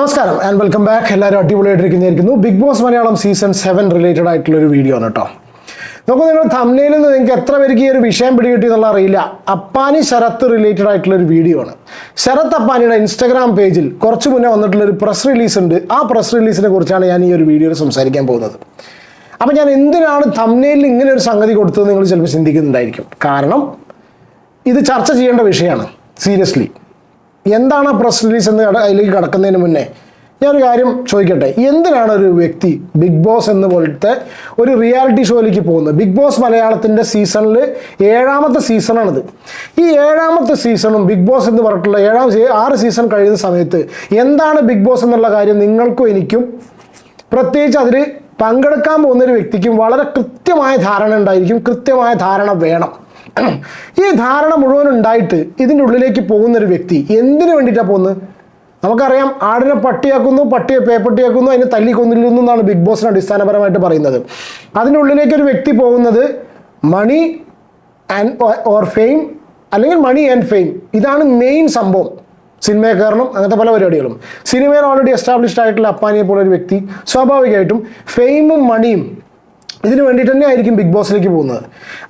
നമസ്കാരം and welcome back എല്ലാവരും അടിപൊളിയായിട്ടിരിക്കുന്നതായിരിക്കുന്നു. Bigg Boss Malayalam season seven related ആയിട്ടുള്ള ഒരു വീഡിയോ ആണ് കേട്ടോ നോക്കൂ നിങ്ങൾ തമ്മിലിൽ നിന്ന് നിങ്ങൾക്ക് എത്ര പേർക്ക് ഈ ഒരു വിഷയം പിടികിട്ടി എന്നുള്ള അറിയില്ല. അപ്പാനി ശരത്ത് റിലേറ്റഡ് ആയിട്ടുള്ള ഒരു വീഡിയോ ആണ്. ശരത് അപ്പാനിയുടെ ഇൻസ്റ്റാഗ്രാം പേജിൽ കുറച്ച് മുന്നേ വന്നിട്ടുള്ള ഒരു പ്രസ് റിലീസ് ഉണ്ട്. ആ പ്രസ് റിലീസിനെ കുറിച്ചാണ് ഞാൻ ഈ ഒരു വീഡിയോയിൽ സംസാരിക്കാൻ പോകുന്നത്. അപ്പം ഞാൻ എന്തിനാണ് തമ്മിലിൽ ഇങ്ങനെ ഒരു സംഗതി കൊടുത്തത് നിങ്ങൾ ചിലപ്പോൾ ചിന്തിക്കുന്നുണ്ടായിരിക്കും. കാരണം ഇത് ചർച്ച ചെയ്യേണ്ട വിഷയമാണ്. സീരിയസ്ലി എന്താണ് ആ പ്രസ് റിലീസ് എന്ന് അതിലേക്ക് കടക്കുന്നതിന് മുന്നേ? ഞാനൊരു കാര്യം ചോദിക്കട്ടെ. എന്തിനാണ് ഒരു വ്യക്തി ബിഗ് ബോസ് എന്ന് പോലത്തെ ഒരു റിയാലിറ്റി ഷോയിലേക്ക് പോകുന്നത്? ബിഗ് ബോസ് മലയാളത്തിന്റെ സീസണിൽ ഏഴാമത്തെ സീസണാണിത് ഈ ഏഴാമത്തെ സീസണും ബിഗ് ബോസ് എന്ന് പറഞ്ഞിട്ടുള്ള ഏഴാം ആറ് സീസൺ കഴിയുന്ന സമയത്ത് എന്താണ് ബിഗ് ബോസ് എന്നുള്ള കാര്യം നിങ്ങൾക്കും എനിക്കും പ്രത്യേകിച്ച് അതിൽ പങ്കെടുക്കാൻ പോകുന്ന ഒരു വ്യക്തിക്കും വളരെ കൃത്യമായ ധാരണ ഉണ്ടായിരിക്കും. കൃത്യമായ ധാരണ വേണം. ഈ ധാരണ മുഴുവൻ ഉണ്ടായിട്ട് ഇതിന്റെ ഉള്ളിലേക്ക് പോകുന്ന ഒരു വ്യക്തി എന്തിനു വേണ്ടിയിട്ടാണ് പോകുന്നത്? നമുക്കറിയാം ആടിനെ പട്ടിയാക്കുന്നു പട്ടിയെ പേപ്പട്ടിയാക്കുന്നു അതിനെ തല്ലിക്കൊന്നില്ലെന്നു എന്നാണ് ബിഗ് ബോസിന് അടിസ്ഥാനപരമായിട്ട് പറയുന്നത്. അതിന്റെ ഉള്ളിലേക്ക് ഒരു വ്യക്തി പോകുന്നത് മണി ആൻഡ് ഓർ ഫെയിം അല്ലെങ്കിൽ മണി ആൻഡ് ഫെയിം. ഇതാണ് മെയിൻ സംഭവം. സിനിമയെ കയറണം അങ്ങനത്തെ പല പരിപാടികളും. സിനിമയിൽ ഓൾറെഡി എസ്റ്റാബ്ലിഷ്ഡ് ആയിട്ടുള്ള അപ്പാനിയെ പോലെ ഒരു വ്യക്തി. സ്വാഭാവികമായിട്ടും ഫെയിമും മണിയും ഇതിന് വേണ്ടിയിട്ട് തന്നെ ആയിരിക്കും ബിഗ് ബോസിലേക്ക് പോകുന്നത്.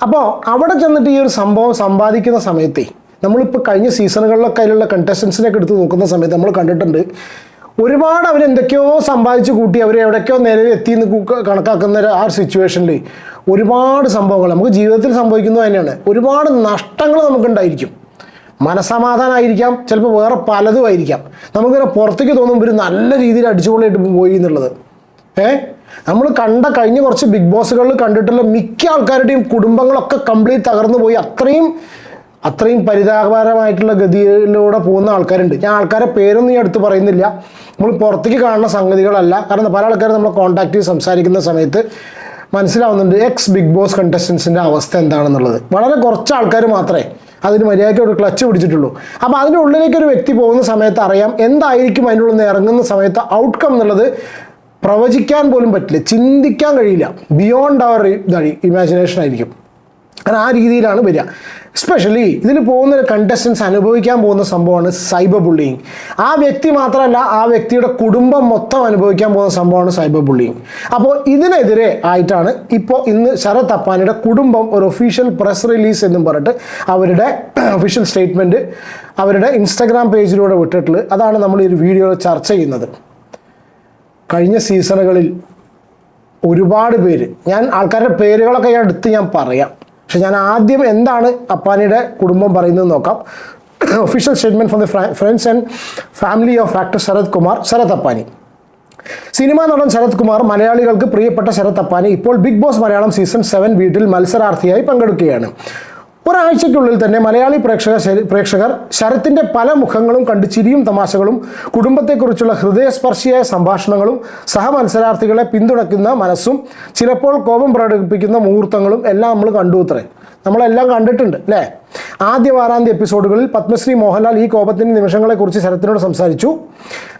അപ്പോൾ അവിടെ ചെന്നിട്ട് ഈ ഒരു സംഭവം സമ്പാദിക്കുന്ന സമയത്തേ നമ്മളിപ്പോൾ കഴിഞ്ഞ സീസണുകളിലൊക്കെ അതിലുള്ള കണ്ടസ്റ്റൻസിനൊക്കെ എടുത്ത് നോക്കുന്ന സമയത്ത് നമ്മൾ കണ്ടിട്ടുണ്ട് ഒരുപാട് അവർ എന്തൊക്കെയോ സമ്പാദിച്ച് കൂട്ടി അവർ എവിടേക്കോ നിലയിൽ എത്തി എന്ന് കണക്കാക്കുന്ന ആ സിറ്റുവേഷനിൽ ഒരുപാട് സംഭവങ്ങൾ നമുക്ക് ജീവിതത്തിൽ സംഭവിക്കുന്നത് തന്നെയാണ്. ഒരുപാട് നഷ്ടങ്ങൾ നമുക്കുണ്ടായിരിക്കും. മനസമാധാനമായിരിക്കാം ചിലപ്പോൾ വേറെ പലതും ആയിരിക്കാം. നമുക്കിങ്ങനെ പുറത്തേക്ക് തോന്നുമ്പോൾ ഒരു നല്ല രീതിയിൽ അടിച്ചുപൊളിയായിട്ട് പോയി എന്നുള്ളത്. ഏ? നമ്മൾ കണ്ട കഴിഞ്ഞ കുറച്ച് ബിഗ് ബോസുകളിൽ കണ്ടിട്ടുള്ള മിക്ക ആൾക്കാരുടെയും കുടുംബങ്ങളൊക്കെ കംപ്ലീറ്റ് തകർന്നു പോയി. അത്രയും അത്രയും പരിതാപകരമായിട്ടുള്ള ഗതിയിലൂടെ പോകുന്ന ആൾക്കാരുണ്ട്. ഞാൻ ആൾക്കാരെ പേരൊന്നും ഞാൻ എടുത്ത് പറയുന്നില്ല. നമ്മൾ പുറത്തേക്ക് കാണുന്ന സംഗതികളല്ല. കാരണം പല ആൾക്കാരും നമ്മൾ കോൺടാക്ട് ചെയ്ത് സംസാരിക്കുന്ന സമയത്ത് മനസ്സിലാവുന്നുണ്ട് എക്സ് ബിഗ് ബോസ് കണ്ടസ്റ്റൻസിന്റെ അവസ്ഥ എന്താണെന്നുള്ളത്. വളരെ കുറച്ച് ആൾക്കാർ മാത്രമേ അതിന് മര്യാദയ്ക്ക് ഒരു ക്ലച്ച് പിടിച്ചിട്ടുള്ളൂ. അപ്പോൾ അതിന്റെ ഉള്ളിലേക്ക് ഒരു വ്യക്തി പോകുന്ന സമയത്ത് അറിയാം എന്തായിരിക്കും അതിനുള്ളിൽ നിന്ന് ഇറങ്ങുന്ന സമയത്ത് ഔട്ട്കം എന്നുള്ളത് പ്രവചിക്കാൻ പോലും പറ്റില്ല ചിന്തിക്കാൻ കഴിയില്ല. ബിയോണ്ട് അവർ ഇതാണ് ഇമാജിനേഷൻ ആയിരിക്കും. കാരണം ആ രീതിയിലാണ് വരിക. സ്പെഷ്യലി ഇതിൽ പോകുന്ന കണ്ടസ്റ്റൻസ് അനുഭവിക്കാൻ പോകുന്ന സംഭവമാണ് സൈബർ ബുള്ളിങ് ആ വ്യക്തി മാത്രമല്ല ആ വ്യക്തിയുടെ കുടുംബം മൊത്തം അനുഭവിക്കാൻ പോകുന്ന സംഭവമാണ് സൈബർ ബുള്ളിങ് അപ്പോൾ ഇതിനെതിരെ ആയിട്ടാണ് ഇപ്പോൾ ഇന്ന് ശരത് അപ്പാനിയുടെ കുടുംബം ഒരു ഒഫീഷ്യൽ പ്രസ് റിലീസ് എന്നും പറഞ്ഞിട്ട് അവരുടെ ഒഫീഷ്യൽ സ്റ്റേറ്റ്മെന്റ് അവരുടെ ഇൻസ്റ്റാഗ്രാം പേജിലൂടെ വിട്ടിട്ടുള്ളത്. അതാണ് നമ്മൾ ഈ വീഡിയോയിൽ ചർച്ച ചെയ്യുന്നത്. കഴിഞ്ഞ സീസണുകളിൽ ഒരുപാട് പേര് ഞാൻ ആൾക്കാരുടെ പേരുകളൊക്കെ ഞാൻ എടുത്ത് ഞാൻ പറയാം. പക്ഷെ ഞാൻ ആദ്യം എന്താണ് അപ്പാനിയുടെ കുടുംബം പറയുന്നത് നോക്കാം. Official statement from the friends and family of actor Sharath Kumar Sharath Appani. Cinema നടൻ ശരത് കുമാർ മലയാളികൾക്ക് പ്രിയപ്പെട്ട ശരത് അപ്പാനി ഇപ്പോൾ Bigg Boss Malayalam season seven വീട്ടിൽ മത്സരാർത്ഥിയായി പങ്കെടുക്കുകയാണ്. ഒരാഴ്ചയ്ക്കുള്ളിൽ തന്നെ മലയാളി പ്രേക്ഷക പ്രേക്ഷകർ ശരത്തിന്റെ പല മുഖങ്ങളും കണ്ട് ചിരിയും തമാശകളും കുടുംബത്തെക്കുറിച്ചുള്ള ഹൃദയസ്പർശിയായ സംഭാഷണങ്ങളും സഹമത്സരാർത്ഥികളെ പിന്തുണയ്ക്കുന്ന മനസ്സും ചിലപ്പോൾ കോപം പ്രകടിപ്പിക്കുന്ന മുഹൂർത്തങ്ങളും എല്ലാം നമ്മൾ കണ്ടു അത്രേ. നമ്മളെല്ലാം കണ്ടിട്ടുണ്ട് അല്ലേ? ആദ്യ വാരാന്ത്യ എപ്പിസോഡുകളിൽ പത്മശ്രീ മോഹൻലാൽ ഈ കോപത്തിന്റെ നിമിഷങ്ങളെക്കുറിച്ച് ശരത്തിനോട് സംസാരിച്ചു.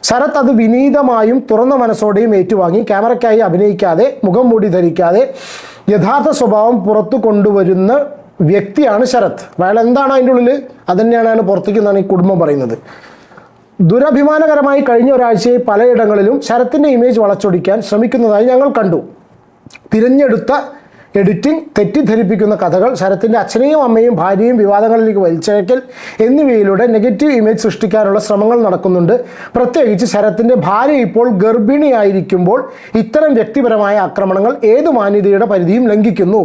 ശരത് അത് വിനീതമായും തുറന്ന മനസ്സോടെയും ഏറ്റുവാങ്ങി ക്യാമറയ്ക്കായി അഭിനയിക്കാതെ മുഖം മൂടി ധരിക്കാതെ യഥാർത്ഥ സ്വഭാവം പുറത്തു കൊണ്ടുവരുന്ന വ്യക്തിയാണ് ശരത്. അയാൾ എന്താണ് അതിന്റെ ഉള്ളിൽ അതുതന്നെയാണ് അയാൾ പുറത്തേക്ക് എന്നാണ് ഈ കുടുംബം പറയുന്നത്. ദുരഭിമാനകരമായി കഴിഞ്ഞ ഒരാഴ്ചയിൽ പലയിടങ്ങളിലും ശരത്തിന്റെ ഇമേജ് വളച്ചൊടിക്കാൻ ശ്രമിക്കുന്നതായി ഞങ്ങൾ കണ്ടു. തിരഞ്ഞെടുത്ത എഡിറ്റിംഗ് തെറ്റിദ്ധരിപ്പിക്കുന്ന കഥകൾ ശരത്തിന്റെ അച്ഛനെയും അമ്മയും ഭാര്യയും വിവാദങ്ങളിലേക്ക് വലിച്ചഴക്കൽ എന്നിവയിലൂടെ നെഗറ്റീവ് ഇമേജ് സൃഷ്ടിക്കാനുള്ള ശ്രമങ്ങൾ നടക്കുന്നുണ്ട്. പ്രത്യേകിച്ച് ശരത്തിന്റെ ഭാര്യ ഇപ്പോൾ ഗർഭിണിയായിരിക്കുമ്പോൾ ഇത്തരം വ്യക്തിപരമായ ആക്രമണങ്ങൾ ഏത് മാന്യതയുടെ പരിധിയും ലംഘിക്കുന്നു.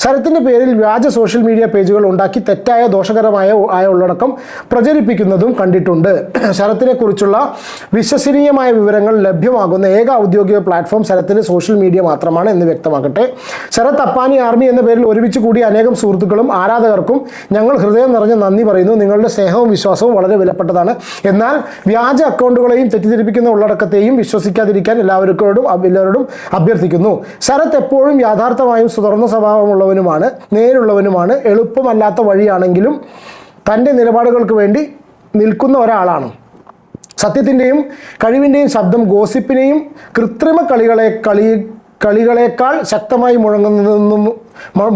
ശരത്തിന്റെ പേരിൽ വ്യാജ സോഷ്യൽ മീഡിയ പേജുകൾ ഉണ്ടാക്കി തെറ്റായ ദോഷകരമായ ആയ ഉള്ളടക്കം പ്രചരിപ്പിക്കുന്നതും കണ്ടിട്ടുണ്ട്. ശരത്തിനെക്കുറിച്ചുള്ള വിശ്വസനീയമായ വിവരങ്ങൾ ലഭ്യമാകുന്ന ഏക ഔദ്യോഗിക പ്ലാറ്റ്ഫോം ശരത്തിന്റെ സോഷ്യൽ മീഡിയ മാത്രമാണ് എന്ന് വ്യക്തമാക്കട്ടെ. ശരത് അപ്പാനി ആർമി എന്ന പേരിൽ ഒരുമിച്ച് കൂടിയ അനേകം സുഹൃത്തുക്കളും ആരാധകർക്കും ഞങ്ങൾ ഹൃദയം നിറഞ്ഞ നന്ദി പറയുന്നു. നിങ്ങളുടെ സ്നേഹവും വിശ്വാസവും വളരെ വിലപ്പെട്ടതാണ്. എന്നാൽ വ്യാജ അക്കൗണ്ടുകളെയും തെറ്റിദ്ധരിപ്പിക്കുന്ന ഉള്ളടക്കത്തെയും വിശ്വസിക്കാതിരിക്കാൻ എല്ലാവർക്കോടും എല്ലാവരോടും അഭ്യർത്ഥിക്കുന്നു. ശരത് എപ്പോഴും യാഥാർത്ഥമായും തുറന്ന സ്വഭാവമുള്ളവനുമാണ് നേരുള്ളവനുമാണ് എളുപ്പമല്ലാത്ത വഴിയാണെങ്കിലും തന്റെ നിലപാടുകൾക്ക് വേണ്ടി നിൽക്കുന്ന ഒരാളാണ്. സത്യത്തിന്റെയും കഴിവിന്റെയും ശബ്ദം ഗോസിപ്പിനെയും കൃത്രിമ കളികളെ കളി കളികളേക്കാൾ ശക്തമായി മുഴങ്ങുന്നതെന്നും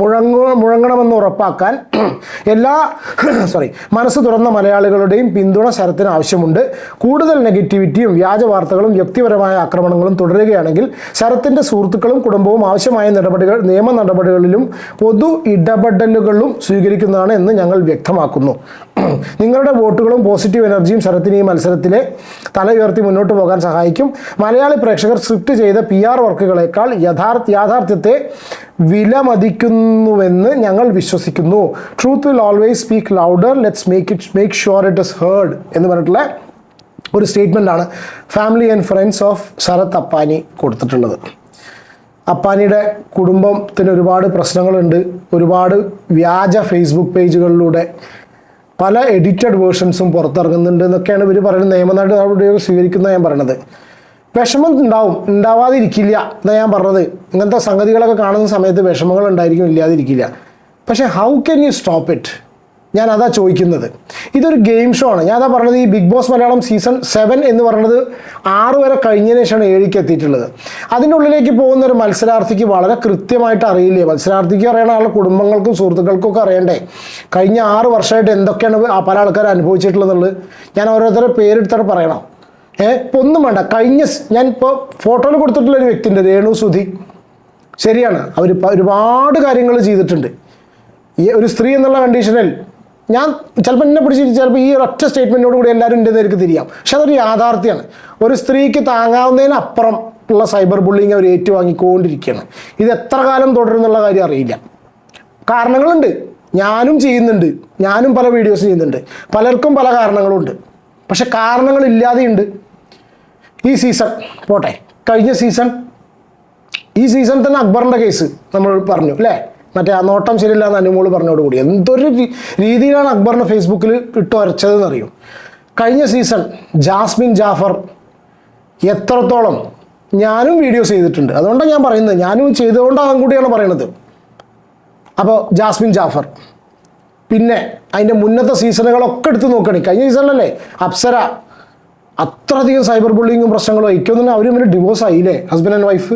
മുഴങ്ങ മുഴങ്ങണമെന്ന് ഉറപ്പാക്കാൻ എല്ലാ സോറി മനസ്സ് തുറന്ന മലയാളികളുടെയും പിന്തുണ ശരത്തിന് ആവശ്യമുണ്ട്. കൂടുതൽ നെഗറ്റിവിറ്റിയും വ്യാജ വാർത്തകളും വ്യക്തിപരമായ ആക്രമണങ്ങളും തുടരുകയാണെങ്കിൽ ശരത്തിന്റെ സുഹൃത്തുക്കളും കുടുംബവും ആവശ്യമായ നടപടികൾ നിയമ നടപടികളിലും പൊതു ഇടപെടലുകളും സ്വീകരിക്കുന്നതാണ് എന്ന് ഞങ്ങൾ വ്യക്തമാക്കുന്നു. നിങ്ങളുടെ വോട്ടുകളും പോസിറ്റീവ് എനർജിയും ശരത്തിന് ഈ മത്സരത്തിലെ തല ഉയർത്തി മുന്നോട്ട് പോകാൻ സഹായിക്കും. മലയാളി പ്രേക്ഷകർ സ്ക്രിപ്റ്റ് ചെയ്ത പി വർക്കുകളെക്കാൾ യഥാർത്ഥ യാഥാർത്ഥ്യത്തെ വിലമതിക്കുന്നുവെന്ന് ഞങ്ങൾ വിശ്വസിക്കുന്നു. Truth will always speak louder let's make it make sure it is heard എന്ന് പറഞ്ഞിട്ടുള്ള ഒരു സ്റ്റേറ്റ്മെന്റാണ് family and friends of Sharath Appani കൊടുത്തിട്ടുള്ളത്. അപ്പാനിയുടെ കുടുംബത്തിന് ഒരുപാട് പ്രശ്നങ്ങളുണ്ട്. ഒരുപാട് വ്യാജ ഫേസ്ബുക്ക് പേജുകളിലൂടെ പല എഡിറ്റഡ് വേർഷൻസും പുറത്തിറങ്ങുന്നുണ്ട് എന്നൊക്കെയാണ് ഇവർ പറയുന്നത് നിയമ നടപടികൾ സ്വീകരിക്കുന്ന ഞാൻ പറയണത് വിഷമം ഉണ്ടാവും ഉണ്ടാവാതിരിക്കില്ല എന്നാ ഞാൻ പറഞ്ഞത്. ഇങ്ങനത്തെ സംഗതികളൊക്കെ കാണുന്ന സമയത്ത് വിഷമങ്ങൾ ഉണ്ടായിരിക്കും ഇല്ലാതിരിക്കില്ല. പക്ഷേ how can you stop it ഞാൻ അതാ ചോദിക്കുന്നത്. ഇതൊരു ഗെയിം ഷോ ആണ്. ഞാൻ അതാ പറഞ്ഞത് ഈ Bigg Boss Malayalam season seven എന്ന് പറയുന്നത് ആറ് വരെ കഴിഞ്ഞതിന് ശേഷമാണ് ഏഴിക്ക് എത്തിയിട്ടുള്ളത്. അതിന്റെ ഉള്ളിലേക്ക് പോകുന്ന ഒരു മത്സരാർത്ഥിക്ക് വളരെ കൃത്യമായിട്ട് അറിയില്ലേ? മത്സരാർത്ഥിക്ക് അറിയണ ആളുടെ കുടുംബങ്ങൾക്കും സുഹൃത്തുക്കൾക്കും ഒക്കെ അറിയണ്ടേ? കഴിഞ്ഞ ആറ് വർഷമായിട്ട് എന്തൊക്കെയാണ് പല ആൾക്കാർ അനുഭവിച്ചിട്ടുള്ളത് ഞാൻ ഓരോരുത്തരുടെ പേരെടുത്തിട്ട് പറയണം. ഏഹ് ഇപ്പോൾ ഒന്നും വേണ്ട. കഴിഞ്ഞ ഞാൻ ഇപ്പോൾ ഫോട്ടോയിൽ കൊടുത്തിട്ടുള്ള ഒരു വ്യക്തിന്റെ രേണു സുധി. ശരിയാണ്. അവർ ഒരുപാട് കാര്യങ്ങൾ ചെയ്തിട്ടുണ്ട്. ഈ ഒരു സ്ത്രീ എന്നുള്ള കണ്ടീഷനിൽ ഞാൻ ചിലപ്പോൾ എന്നെ പിടിച്ചിട്ട് ചിലപ്പോൾ ഈ ഒറ്റ സ്റ്റേറ്റ്മെന്റോട് കൂടി എല്ലാവരും എന്റെ നേർക്ക് തിരിയാം. പക്ഷെ അതൊരു യാഥാർത്ഥ്യമാണ്. ഒരു സ്ത്രീക്ക് താങ്ങാവുന്നതിനപ്പുറം ഉള്ള സൈബർ ബുള്ളിങ് അവർ ഏറ്റുവാങ്ങിക്കൊണ്ടിരിക്കുകയാണ്. ഇത് എത്ര കാലം തുടരുന്നുള്ള കാര്യം അറിയില്ല. കാരണങ്ങളുണ്ട്. ഞാനും ചെയ്യുന്നുണ്ട്. ഞാനും പല വീഡിയോസ് ചെയ്യുന്നുണ്ട്. പലർക്കും പല കാരണങ്ങളുണ്ട്. പക്ഷെ കാരണങ്ങളില്ലാതെയുണ്ട്. ഈ സീസൺ പോട്ടെ. കഴിഞ്ഞ സീസൺ ഈ സീസൺ തന്നെ അക്ബറിന്റെ കേസ് നമ്മൾ പറഞ്ഞു അല്ലേ? മറ്റേ ആ നോട്ടം ശരിയില്ല എന്ന് അനുമോൾ പറഞ്ഞോടുകൂടി എന്തൊരു രീതിയിലാണ് അക്ബറിനെ ഫേസ്ബുക്കിൽ ഇട്ട് വരച്ചതെന്ന് അറിയും കഴിഞ്ഞ സീസൺ ജാസ്മിൻ ജാഫർ എത്രത്തോളം ഞാനും വീഡിയോസ് ചെയ്തിട്ടുണ്ട്. അതുകൊണ്ടാണ് ഞാൻ പറയുന്നത്. ഞാനും ചെയ്തുകൊണ്ടാകും കൂടിയാണ് പറയണത്. അപ്പോൾ ജാസ്മിൻ ജാഫർ. പിന്നെ അതിന്റെ മുന്നത്തെ സീസണുകളൊക്കെ എടുത്ത് നോക്കണേ. കഴിഞ്ഞ സീസണിലല്ലേ അപ്സര അത്രയധികം സൈബർ ബുള്ളിങ്ങും പ്രശ്നങ്ങളും എനിക്കൊന്നും അവരും ഇവർ ഡിവോഴ്സ് ആയില്ലേ? ഹസ്ബൻഡ് ആൻഡ് വൈഫ്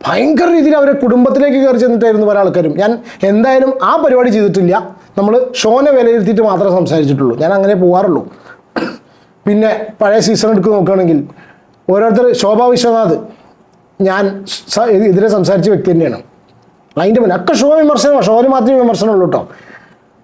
ഭയങ്കര രീതിയിൽ അവരെ കുടുംബത്തിലേക്ക് കയറി ചെന്നിട്ടായിരുന്നു പല ആൾക്കാരും. ഞാൻ എന്തായാലും ആ പരിപാടി ചെയ്തിട്ടില്ല. നമ്മൾ ഷോനെ വിലയിരുത്തിയിട്ട് മാത്രമേ സംസാരിച്ചിട്ടുള്ളൂ. ഞാൻ അങ്ങനെ പോകാറുള്ളൂ പിന്നെ പഴയ സീസൺ എടുത്ത് നോക്കുകയാണെങ്കിൽ ഓരോരുത്തർ ശോഭാ വിശ്വനാഥ് ഞാൻ ഇതിനെ സംസാരിച്ച വ്യക്തി തന്നെയാണ്. അതിന്റെ മുന്നേ ഒക്കെ ഷോ വിമർശനമാണ്. ഷോന് മാത്രമേ വിമർശനമുള്ളൂ കേട്ടോ.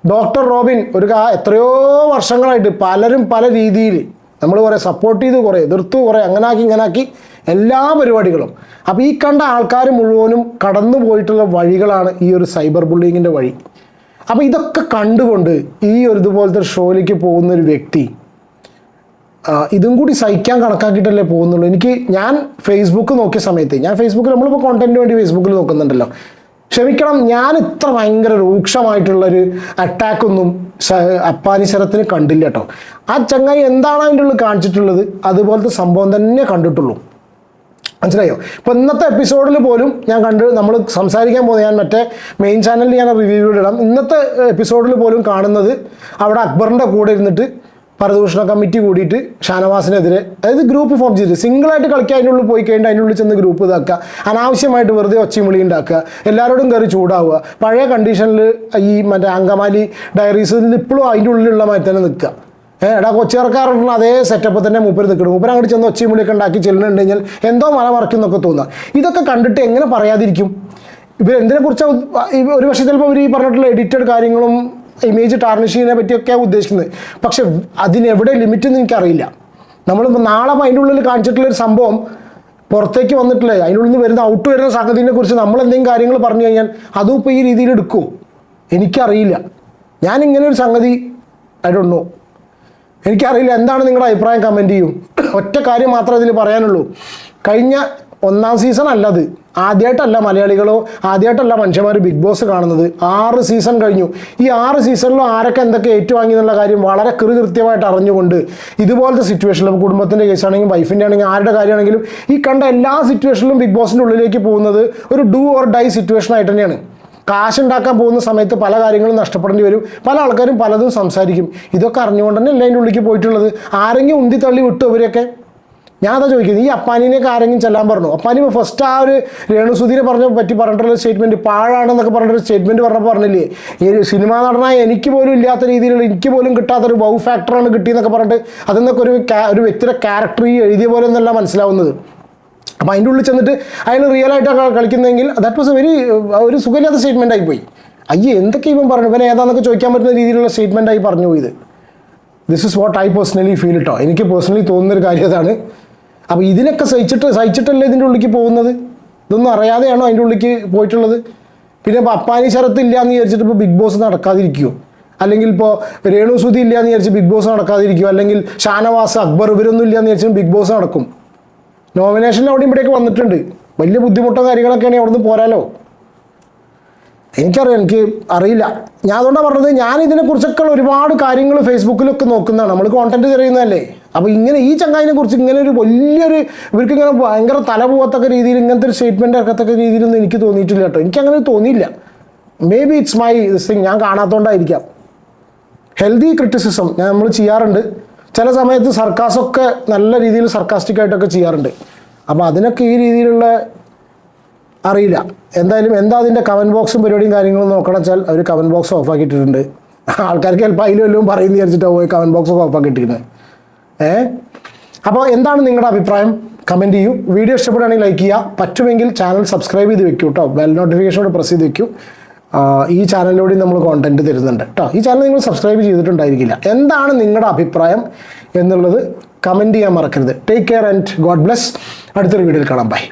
ഡോക്ടർ റോബിൻ ഒരു എത്രയോ വർഷങ്ങളായിട്ട് പലരും പല രീതിയിൽ നമ്മൾ കുറേ സപ്പോർട്ട് ചെയ്ത് കുറേ എതിർത്തു കുറേ അങ്ങനാക്കി ഇങ്ങനാക്കി എല്ലാ പരിപാടികളും. അപ്പോൾ ഈ കണ്ട ആൾക്കാർ മുഴുവനും കടന്നു പോയിട്ടുള്ള വഴികളാണ് ഈ ഒരു സൈബർ ബുള്ളിങ്ങിന്റെ വഴി. അപ്പോൾ ഇതൊക്കെ കണ്ടുകൊണ്ട് ഈ ഒരു ഇതുപോലത്തെ ഷോയിലേക്ക് പോകുന്ന ഒരു വ്യക്തി ഇതും കൂടി സഹിക്കാൻ കണക്കാക്കിയിട്ടല്ലേ പോകുന്നുള്ളൂ. എനിക്ക് ഞാൻ ഫേസ്ബുക്ക് നോക്കിയ സമയത്ത് ഞാൻ ഫേസ്ബുക്കിൽ നമ്മളിപ്പോൾ കോണ്ടന്റിന് വേണ്ടി ഫേസ്ബുക്കിൽ നോക്കുന്നുണ്ടല്ലോ. ക്ഷമിക്കണം ഞാൻ ഇത്ര ഭയങ്കര രൂക്ഷമായിട്ടുള്ളൊരു അറ്റാക്കൊന്നും അപ്പാനിശരത്തിന് കണ്ടില്ല കേട്ടോ ആ ചങ്ങായി എന്താണ് അതിന്റെ ഉള്ളിൽ കാണിച്ചിട്ടുള്ളത്? അതുപോലത്തെ സംഭവം തന്നെ കണ്ടിട്ടുള്ളൂ. മനസ്സിലായോ? ഇപ്പൊ ഇന്നത്തെ എപ്പിസോഡിൽ പോലും ഞാൻ കണ്ട് നമ്മൾ സംസാരിക്കാൻ പോകുന്നത് ഞാൻ മറ്റേ മെയിൻ ചാനലിൽ ഞാൻ റിവ്യൂ ഇടാം. ഇന്നത്തെ എപ്പിസോഡിൽ പോലും കാണുന്നത് അവിടെ അക്ബറിന്റെ കൂടെ ഇരുന്നിട്ട് പരദൂഷണ കമ്മിറ്റി കൂടിയിട്ട് ഷാനവാസിനെതിരെ അതായത് ഗ്രൂപ്പ് ഫോം ചെയ്തിട്ട് സിംഗിളായിട്ട് കളിക്കാൻ അതിന്റെ ഉള്ളിൽ പോയി കഴിഞ്ഞാൽ അതിനുള്ളിൽ ചെന്ന് ഗ്രൂപ്പ് ഇതാക്കുക അനാവശ്യമായിട്ട് വെറുതെ ഒച്ചയും ഉണ്ടാക്കുക എല്ലാവരോടും കയറി ചൂടാവുക പഴയ കണ്ടീഷനിൽ ഈ മറ്റേ അങ്കമാലി ഡയറീസിൽ ഇപ്പോഴും അതിന്റെ ഉള്ളിലുള്ള മാറ്റി തന്നെ നിൽക്കുക. എടാ കൊച്ചിയർക്കാറുള്ള അതേ സെറ്റപ്പ് തന്നെ മൂപ്പർ നിൽക്കണം മൂപ്പർ അങ്ങോട്ട് ചെന്ന് ഒച്ചയും വിളിയൊക്കെ ഉണ്ടാക്കി ചെല്ലുന്നുണ്ട് കഴിഞ്ഞാൽ എന്തോ മല മറക്കും എന്നൊക്കെ തോന്നുക. ഇതൊക്കെ കണ്ടിട്ട് എങ്ങനെ പറയാതിരിക്കും? ഇവർ എന്തിനെക്കുറിച്ച് ഒരു പക്ഷേ ചിലപ്പോൾ ഇവർ ഈ പറഞ്ഞിട്ടുള്ള എഡിറ്റഡ് കാര്യങ്ങളും ഇമേജ് ടാർണിഷ് ചെയ്യുന്നതിനെ പറ്റിയൊക്കെ ഉദ്ദേശിക്കുന്നത്. പക്ഷെ അതിനെവിടെ ലിമിറ്റ് എന്ന് എനിക്കറിയില്ല. നമ്മളിപ്പോൾ നാളെ അതിന്റെ ഉള്ളിൽ കാണിച്ചിട്ടുള്ള ഒരു സംഭവം പുറത്തേക്ക് വന്നിട്ടില്ലേ? അതിനുള്ളിൽ നിന്ന് വരുന്ന ഔട്ട് വരുന്ന സംഗതിനെ കുറിച്ച് നമ്മൾ എന്തെങ്കിലും കാര്യങ്ങൾ പറഞ്ഞു കഴിഞ്ഞാൽ അതും ഇപ്പോൾ ഈ രീതിയിൽ എടുക്കുമോ എനിക്കറിയില്ല. ഞാൻ ഇങ്ങനെ ഒരു സംഗതി നോ എനിക്കറിയില്ല. എന്താണ് നിങ്ങളുടെ അഭിപ്രായം? കമന്റ് ചെയ്യും. ഒറ്റ കാര്യം മാത്രമേ ഇതിൽ പറയാനുള്ളൂ. കഴിഞ്ഞ ഒന്നാം സീസൺ അല്ലത്. ആദ്യമായിട്ടല്ല മലയാളികളോ ആദ്യമായിട്ടല്ല മനുഷ്യന്മാർ ബിഗ് ബോസ് കാണുന്നത്. ആറ് സീസൺ കഴിഞ്ഞു. ഈ ആറ് സീസണിലും ആരൊക്കെ എന്തൊക്കെ ഏറ്റുവാങ്ങി എന്നുള്ള കാര്യം വളരെ കൃത്യമായിട്ട് അറിഞ്ഞുകൊണ്ട് ഇതുപോലത്തെ സിറ്റുവേഷനിലും കുടുംബത്തിന്റെ കേസാണെങ്കിലും വൈഫിന്റെ ആണെങ്കിലും ആരുടെ കാര്യമാണെങ്കിലും ഈ കണ്ട എല്ലാ സിറ്റുവേഷനിലും ബിഗ് ബോസിന്റെ ഉള്ളിലേക്ക് പോകുന്നത് ഒരു ഡു ഓർ ഡൈ സിറ്റുവേഷൻ ആയിട്ട് തന്നെയാണ്. കാശുണ്ടാക്കാൻ പോകുന്ന സമയത്ത് പല കാര്യങ്ങളും നഷ്ടപ്പെടേണ്ടി വരും. പല ആൾക്കാരും പലതും സംസാരിക്കും. ഇതൊക്കെ അറിഞ്ഞുകൊണ്ട് തന്നെ അല്ല അതിന്റെ ഉള്ളിലേക്ക് പോയിട്ടുള്ളത്? ആരെങ്കിലും ഉന്തി തള്ളി വിട്ടു അവരെയൊക്കെ? ഞാൻ അതാ ചോദിക്കുന്നത് ഈ അപ്പാനിനെയൊക്കെ ആരെങ്കിലും ചെല്ലാൻ പറഞ്ഞു? അപ്പാനി ഫസ്റ്റ് ആ ഒരു രേണുസുധീനെ പറഞ്ഞ പറ്റി പറഞ്ഞിട്ടുള്ള സ്റ്റേറ്റ്മെന്റ് പാഴാണെന്നൊക്കെ പറഞ്ഞിട്ടൊരു സ്റ്റേറ്റ്മെന്റ് പറഞ്ഞപ്പോൾ പറഞ്ഞില്ലേ ഈ സിനിമാ നടനായ എനിക്ക് പോലും ഇല്ലാത്ത രീതിയിലുള്ള എനിക്ക് പോലും കിട്ടാത്തൊരു വൗ ഫാക്ടറാണ് കിട്ടിയെന്നൊക്കെ പറഞ്ഞിട്ട് അതെന്നൊക്കെ ഒരു ഒരു വ്യക്തിയുടെ ക്യാരക്ടർ ഈ എഴുതിയ പോലെ എന്നല്ല മനസ്സിലാവുന്നത്. അപ്പോൾ അതിന്റെ ഉള്ളിൽ ചെന്നിട്ട് അയാൾ റിയൽ ആയിട്ടൊക്കെ കളിക്കുന്നതെങ്കിൽ ദാറ്റ് വാസ് വെരി ഒരു സുഖമില്ലാത്ത സ്റ്റേറ്റ്മെന്റ് ആയിപ്പോയി അയ്യേ എന്തൊക്കെ ഇവൻ പറഞ്ഞു? ഇവൻ ഏതാണെന്നൊക്കെ ചോദിക്കാൻ പറ്റുന്ന രീതിയിലുള്ള സ്റ്റേറ്റ്മെന്റ് ആയി പറഞ്ഞു പോയത്. This is what I personally feel ഇട്ടോ എനിക്ക് പേഴ്സണലി തോന്നുന്നൊരു കാര്യം അതാണ്. അപ്പോൾ ഇതിനൊക്കെ സഹിച്ചിട്ട് സഹിച്ചിട്ടല്ലേ ഇതിന്റെ ഉള്ളിലേക്ക് പോകുന്നത്? ഇതൊന്നും അറിയാതെയാണോ അതിന്റെ ഉള്ളിലേക്ക് പോയിട്ടുള്ളത്? പിന്നെ ഇപ്പോൾ അപ്പാനി ശരത്ത് ഇല്ല എന്ന് വിചാരിച്ചിട്ട് ഇപ്പോൾ ബിഗ് ബോസ് നടക്കാതിരിക്കുമോ അല്ലെങ്കിൽ ഇപ്പോൾ രേണു സുധി ഇല്ല എന്ന് വിചാരിച്ച് ബിഗ് ബോസ് നടക്കാതിരിക്കുമോ അല്ലെങ്കിൽ ഷാനവാസ് അക്ബർ ഇവരൊന്നും ഇല്ല എന്ന് വിചാരിച്ചാൽ ബിഗ് ബോസ് നടക്കും. നോമിനേഷനിൽ അവിടെയും ഇവിടെയൊക്കെ വന്നിട്ടുണ്ട്. വലിയ ബുദ്ധിമുട്ടോ കാര്യങ്ങളൊക്കെയാണെങ്കിൽ അവിടുന്ന് പോരാലോ? എനിക്കറിയാം എനിക്ക് അറിയില്ല. ഞാൻ അതുകൊണ്ടാണ് പറഞ്ഞത് ഞാൻ ഇതിനെക്കുറിച്ചൊക്കെ ഒരുപാട് കാര്യങ്ങൾ ഫേസ്ബുക്കിലൊക്കെ നോക്കുന്നതാണ്. നമ്മൾ കോണ്ടന്റ് തിരയുന്നതല്ലേ? അപ്പോൾ ഇങ്ങനെ ഈ ചങ്ങായിനെ കുറിച്ച് ഇങ്ങനെ ഒരു വലിയൊരു ഇവർക്ക് ഇങ്ങനെ ഭയങ്കര തല പോകത്തക്ക രീതിയിൽ ഇങ്ങനത്തെ ഒരു സ്റ്റേറ്റ്മെന്റ് ഇറക്കത്തക്ക രീതിയിലൊന്നും എനിക്ക് തോന്നിയിട്ടില്ല കേട്ടോ. എനിക്ക് അങ്ങനെ തോന്നിയില്ല. May be it's my thing ഞാൻ കാണാത്തതുകൊണ്ടായിരിക്കാം ഹെൽത്തി ക്രിറ്റിസിസം ഞാൻ നമ്മൾ ചെയ്യാറുണ്ട്. ചില സമയത്ത് സർക്കാസൊക്കെ നല്ല രീതിയിൽ സർക്കാസ്റ്റിക് ആയിട്ടൊക്കെ ചെയ്യാറുണ്ട്. അപ്പോൾ അതിനൊക്കെ ഈ രീതിയിലുള്ള അറിയില്ല. എന്തായാലും എന്താ അതിന്റെ കമന്റ് ബോക്സും പരിപാടിയും കാര്യങ്ങളും നോക്കണം വെച്ചാൽ അവർ കമന്റ് ബോക്സ് ഓഫാക്കിയിട്ടിട്ടുണ്ട് ആൾക്കാർക്ക് ചിലപ്പോൾ അതിലും വല്ലതും പറയുന്ന വിചാരിച്ചിട്ടാണ് പോയി കമന്റ് ബോക്സ് ഓഫ് ആക്കിയിട്ടിരിക്കുന്നത്. ഏ? അപ്പോൾ എന്താണ് നിങ്ങളുടെ അഭിപ്രായം? കമന്റ് ചെയ്യൂ. വീഡിയോ ഇഷ്ടപ്പെടുകയാണെങ്കിൽ ലൈക്ക് ചെയ്യുക. പറ്റുമെങ്കിൽ ചാനൽ സബ്സ്ക്രൈബ് ചെയ്ത് വെക്കൂ കേട്ടോ ബെൽ നോട്ടിഫിക്കേഷനോട് പ്രസ് ചെയ്ത് വെക്കൂ. ഈ ചാനലിലൂടെ നമ്മൾ കോണ്ടന്റ് തരുന്നുണ്ട് കേട്ടോ ഈ ചാനൽ നിങ്ങൾ സബ്സ്ക്രൈബ് ചെയ്തിട്ടുണ്ടായിരിക്കില്ല. എന്താണ് നിങ്ങളുടെ അഭിപ്രായം എന്നുള്ളത് കമന്റ് ചെയ്യാൻ മറക്കരുത്. Take care and God bless അടുത്തൊരു വീഡിയോയിൽ കാണാം. ബൈ